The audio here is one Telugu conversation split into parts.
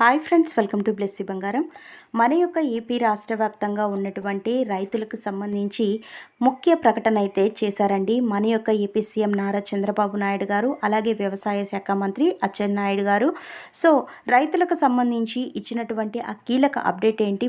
Hi friends welcome to Blessy Bangaram. మన యొక్క ఏపీ రాష్ట్ర వ్యాప్తంగా ఉన్నటువంటి రైతులకు సంబంధించి ముఖ్య ప్రకటన అయితే చేశారండి. మన యొక్క ఏపీ సీఎం నారా చంద్రబాబు నాయుడు గారు అలాగే వ్యవసాయ శాఖ మంత్రి అచ్చెన్నాయుడు గారు. సో రైతులకు సంబంధించి ఇచ్చినటువంటి ఆ కీలక అప్డేట్ ఏంటి?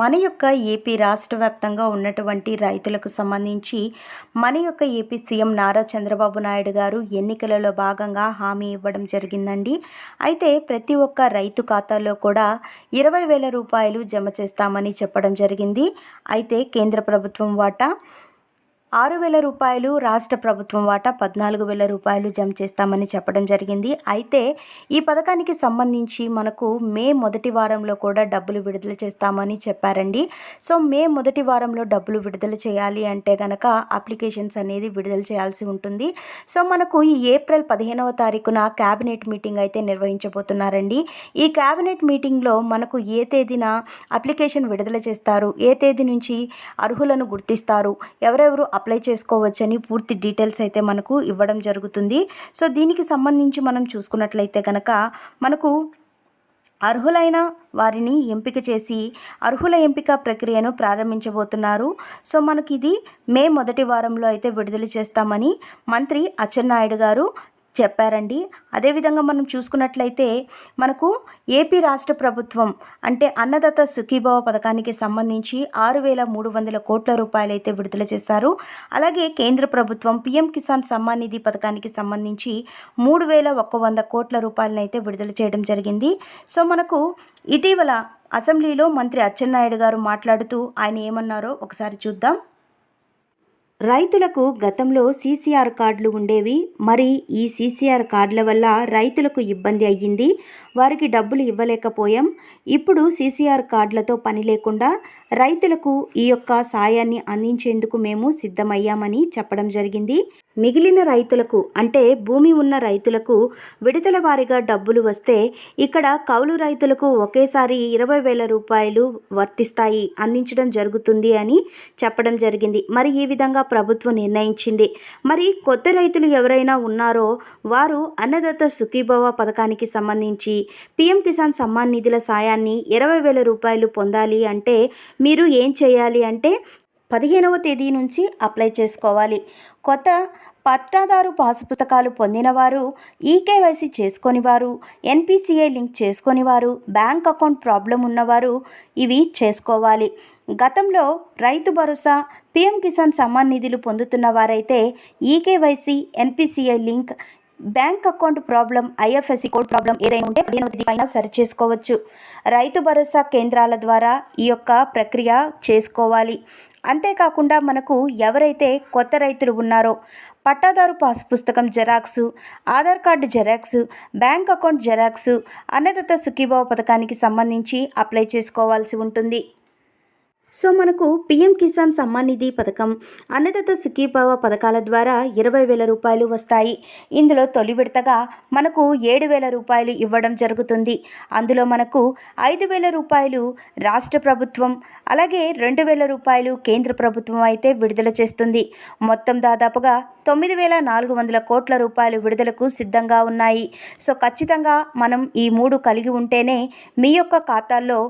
మన యొక్క ఏపీ రాష్ట్ర వ్యాప్తంగా ఉన్నటువంటి రైతులకు సంబంధించి మన యొక్క ఏపీ సీఎం నారా చంద్రబాబు నాయుడు గారు ఎన్నికలలో భాగంగా హామీ ఇవ్వడం జరిగిందండి. అయితే ప్రతి ఒక్క రైతు ఖాతాలో కూడా ఇరవై వేల రూపాయలు జమ చేస్తామని చెప్పడం జరిగింది. అయితే కేంద్ర ప్రభుత్వం వాటా ఆరు వేల రూపాయలు రాష్ట్ర ప్రభుత్వం వాటా పద్నాలుగు వేల రూపాయలు జమ చేస్తామని చెప్పడం జరిగింది. అయితే ఈ పథకానికి సంబంధించి మనకు మే మొదటి వారంలో కూడా డబ్బులు విడుదల చేస్తామని చెప్పారండి. సో మే మొదటి వారంలో డబ్బులు విడుదల చేయాలి అంటే కనుక అప్లికేషన్స్ అనేది విడుదల చేయాల్సి ఉంటుంది. సో మనకు ఈ ఏప్రిల్ పదిహేనవ తారీఖున క్యాబినెట్ మీటింగ్ అయితే నిర్వహించబోతున్నారండి. ఈ క్యాబినెట్ మీటింగ్లో మనకు ఏ తేదీన అప్లికేషన్ విడుదల చేస్తారు? ఏ తేదీ నుంచి అర్హులను గుర్తిస్తారు? ఎవరెవరు అప్లై చేసుకోవచ్చని పూర్తి డీటెయిల్స్ అయితే మనకు ఇవ్వడం జరుగుతుంది. సో దీనికి సంబంధించి మనం చూసుకున్నట్లయితే కనుక మనకు అర్హులైన వారిని ఎంపిక చేసి అర్హుల ఎంపిక ప్రక్రియను ప్రారంభించబోతున్నారు. సో మనకి ఇది మే మొదటి వారంలో అయితే విడుదల చేస్తామని మంత్రి అచ్చెన్నాయుడు గారు చెప్పారండి. అదేవిధంగా మనం చూసుకున్నట్లయితే మనకు ఏపీ రాష్ట్ర ప్రభుత్వం అంటే అన్నదాత సుఖీభావ పథకానికి సంబంధించి ఆరు వేల మూడు వందల కోట్ల రూపాయలు అయితే విడుదల చేశారు. అలాగే కేంద్ర ప్రభుత్వం పీఎం కిసాన్ సమ్మాన్ నిధి పథకానికి సంబంధించి మూడు వేల ఒక్క వంద కోట్ల రూపాయలను అయితే విడుదల చేయడం జరిగింది. సో మనకు ఇటీవల అసెంబ్లీలో మంత్రి అచ్చెన్నాయుడు గారు మాట్లాడుతూ ఆయన ఏమన్నారో ఒకసారి చూద్దాం. రైతులకు గతంలో సీసీఆర్ కార్డులు ఉండేవి మరి ఈ సీసీఆర్ కార్డుల వల్ల రైతులకు ఇబ్బంది అయ్యింది. వారికి డబ్బులు ఇవ్వలేకపోయాం. ఇప్పుడు సీసీఆర్ కార్డులతో పని లేకుండా రైతులకు ఈ యొక్క సాయాన్ని అందించేందుకు మేము సిద్ధమయ్యామని చెప్పడం జరిగింది. మిగిలిన రైతులకు అంటే భూమి ఉన్న రైతులకు విడతల వారీగా డబ్బులు వస్తే ఇక్కడ కౌలు రైతులకు ఒకేసారి ఇరవై వేల రూపాయలు వర్తిస్తాయి అందించడం జరుగుతుంది అని చెప్పడం జరిగింది. మరి ఈ విధంగా ప్రభుత్వం నిర్ణయించింది. మరి కొత్త రైతులు ఎవరైనా ఉన్నారో వారు అన్నదత్త సుఖీభవ పథకానికి సంబంధించి పీఎం కిసాన్ సమ్మాన్ నిధుల సాయాన్ని ఇరవై వేల రూపాయలు పొందాలి అంటే మీరు ఏం చేయాలి అంటే పదిహేనవ తేదీ నుంచి అప్లై చేసుకోవాలి. కొత్త పట్టాదారు పాసు పుస్తకాలు పొందినవారు ఈకేవైసీ చేసుకొనివారు ఎన్పిసిఐ లింక్ చేసుకొనివారు బ్యాంక్ అకౌంట్ ప్రాబ్లం ఉన్నవారు ఇవి చేసుకోవాలి. గతంలో రైతు భరోసా పీఎం కిసాన్ సమ్మాన్ నిధులు పొందుతున్న వారైతే eKYC NPCI link bank account problem IFSC code problem ఏదైనా ఉంటే పదిహేనవ సరి చేసుకోవచ్చు. రైతు భరోసా కేంద్రాల ద్వారా ఈ యొక్క ప్రక్రియ చేసుకోవాలి. అంతేకాకుండా మనకు ఎవరైతే కొత్త రైతులు ఉన్నారో పట్టాదారు పాస్ పుస్తకం Xerox Aadhaar card Xerox bank account Xerox Annadata Sukhibhava పథకానికి సంబంధించి అప్లై చేసుకోవాల్సి ఉంటుంది. సో మనకు పిఎం కిసాన్ సమ్మాన్ నిధి పథకం అన్నదాత సుఖీభావ పథకాల ద్వారా ఇరవై వేల రూపాయలు వస్తాయి. ఇందులో తొలి విడతగా మనకు ఏడు వేల రూపాయలు ఇవ్వడం జరుగుతుంది. అందులో మనకు ఐదు వేల రూపాయలు రాష్ట్ర ప్రభుత్వం అలాగే రెండు వేల రూపాయలు కేంద్ర ప్రభుత్వం అయితే విడుదల చేస్తుంది. మొత్తం దాదాపుగా తొమ్మిది వేల నాలుగు వందల కోట్ల రూపాయలు విడుదలకు సిద్ధంగా ఉన్నాయి. సో ఖచ్చితంగా మనం ఈ మూడు కలిగి ఉంటేనే మీ యొక్క ఖాతాల్లో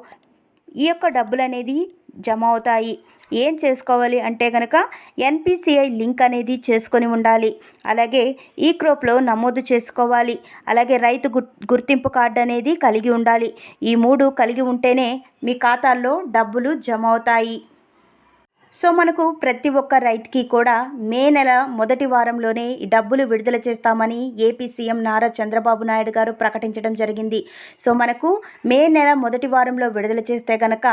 ఈ యొక్క డబ్బులు అనేది జమ అవుతాయి ఏం చేసుకోవాలి అంటే కనుక ఎన్పిసిఐ లింక్ అనేది చేసుకొని ఉండాలి. అలాగే ఈ క్రోప్లో నమోదు చేసుకోవాలి. అలాగే రైతు గు గుర్తింపు కార్డు అనేది కలిగి ఉండాలి. ఈ మూడు కలిగి ఉంటేనే మీ ఖాతాల్లో డబ్బులు జమ అవుతాయి సో మనకు ప్రతి ఒక్క రైతుకి కూడా మే నెల మొదటి వారంలోనే డబ్బులు విడుదల చేస్తామని ఏపీ సీఎం నారా చంద్రబాబు నాయుడు గారు ప్రకటించడం జరిగింది. సో మనకు మే నెల మొదటి వారంలో విడుదల చేస్తే కనుక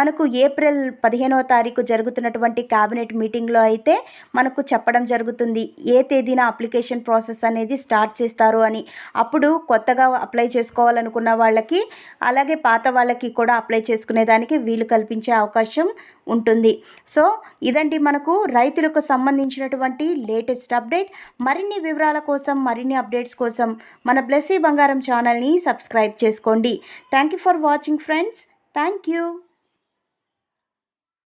మనకు ఏప్రిల్ పదిహేనవ తారీఖు జరుగుతున్నటువంటి క్యాబినెట్ మీటింగ్లో అయితే మనకు చెప్పడం జరుగుతుంది. ఏ తేదీన అప్లికేషన్ ప్రాసెస్ అనేది స్టార్ట్ చేస్తారు అని. అప్పుడు కొత్తగా అప్లై చేసుకోవాలనుకున్న వాళ్ళకి అలాగే పాత వాళ్ళకి కూడా అప్లై చేసుకునేదానికి వీలు కల్పించే అవకాశం ఉంటుంది. సో ఇదండి మనకు రైతులకు సంబంధించినటువంటి లేటెస్ట్ అప్డేట్. మరిన్ని వివరాల కోసం మరిన్ని అప్డేట్స్ కోసం మన బ్లెస్సీ బంగారం ఛానల్ని సబ్స్క్రైబ్ చేసుకోండి. Thank you for watching friends. Thank you